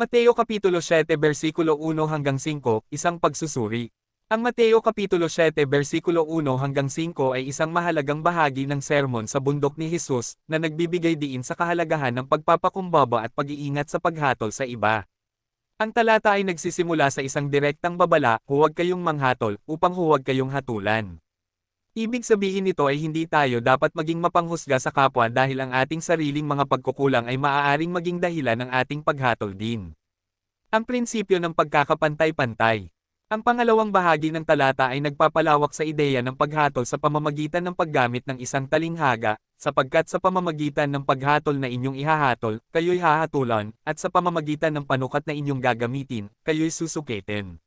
Mateo Kapitulo 7 versikulo 1 hanggang 5, isang pagsusuri. Ang Mateo Kapitulo 7 versikulo 1 hanggang 5 ay isang mahalagang bahagi ng sermon sa bundok ni Jesus na nagbibigay diin sa kahalagahan ng pagpapakumbaba at pag-iingat sa paghatol sa iba. Ang talata ay nagsisimula sa isang direktang babala, huwag kayong manghatol, upang huwag kayong hatulan. Ibig sabihin nito ay hindi tayo dapat maging mapanghusga sa kapwa dahil ang ating sariling mga pagkukulang ay maaaring maging dahilan ng ating paghatol din. Ang prinsipyo ng pagkakapantay-pantay. Ang pangalawang bahagi ng talata ay nagpapalawak sa ideya ng paghatol sa pamamagitan ng paggamit ng isang talinghaga, sapagkat sa pamamagitan ng paghatol na inyong ihahatol, kayo'y hahatulan, at sa pamamagitan ng panukat na inyong gagamitin, kayo'y susukitin.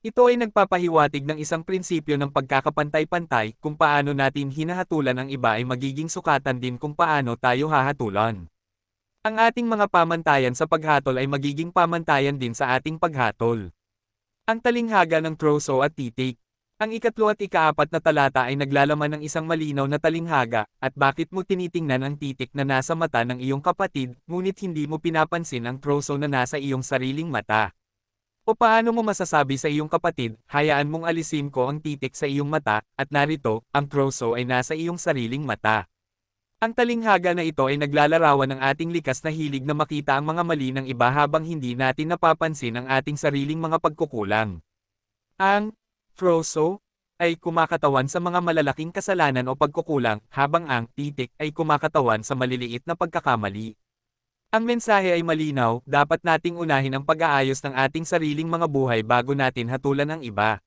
Ito ay nagpapahiwatig ng isang prinsipyo ng pagkakapantay-pantay kung paano natin hinahatulan ang iba ay magiging sukatan din kung paano tayo hahatulan. Ang ating mga pamantayan sa paghatol ay magiging pamantayan din sa ating paghatol. Ang talinghaga ng troso at titik. Ang ikatlo at ikaapat na talata ay naglalaman ng isang malinaw na talinghaga, at bakit mo tinitingnan ang titik na nasa mata ng iyong kapatid, ngunit hindi mo pinapansin ang troso na nasa iyong sariling mata. O paano mo masasabi sa iyong kapatid, hayaan mong alisin ko ang titik sa iyong mata, at narito, ang troso ay nasa iyong sariling mata. Ang talinghaga na ito ay naglalarawan ng ating likas na hilig na makita ang mga mali ng iba habang hindi natin napapansin ang ating sariling mga pagkukulang. Ang troso ay kumakatawan sa mga malalaking kasalanan o pagkukulang, habang ang titik ay kumakatawan sa maliliit na pagkakamali. Ang mensahe ay malinaw, dapat nating unahin ang pag-aayos ng ating sariling mga buhay bago natin hatulan ang iba.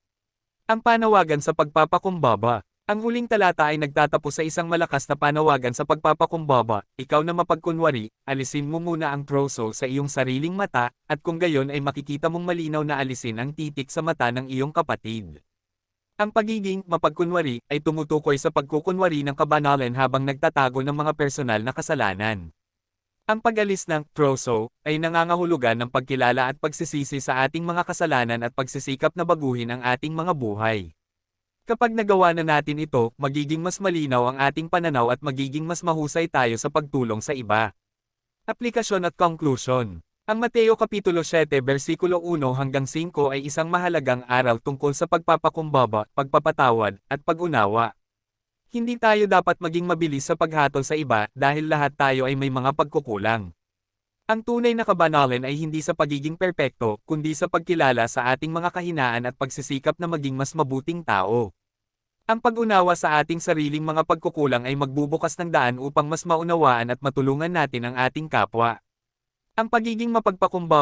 Ang panawagan sa pagpapakumbaba ang huling talata ay nagtatapos sa isang malakas na panawagan sa pagpapakumbaba, ikaw na mapagkunwari, alisin mo muna ang troso sa iyong sariling mata, at kung gayon ay makikita mong malinaw na alisin ang titik sa mata ng iyong kapatid. Ang pagiging mapagkunwari ay tumutukoy sa pagkukunwari ng kabanalan habang nagtatago ng mga personal na kasalanan. Ang pag-alis ng troso ay nangangahulugan ng pagkilala at pagsisisi sa ating mga kasalanan at pagsisikap na baguhin ang ating mga buhay. Kapag nagawa na natin ito, magiging mas malinaw ang ating pananaw at magiging mas mahusay tayo sa pagtulong sa iba. Aplikasyon at Conclusion Ang Mateo Kapitulo 7 versikulo 1 hanggang 5 ay isang mahalagang aral tungkol sa pagpapakumbaba, pagpapatawad, at pag-unawa. Hindi tayo dapat maging mabilis sa paghatol sa iba dahil lahat tayo ay may mga pagkukulang. Ang tunay na kabanalan ay hindi sa pagiging perpekto, kundi sa pagkilala sa ating mga kahinaan at pagsisikap na maging mas mabuting tao. Ang pag-unawa sa ating sariling mga pagkukulang ay magbubukas ng daan upang mas maunawaan at matulungan natin ang ating kapwa. Ang pagiging mapagpakumbaba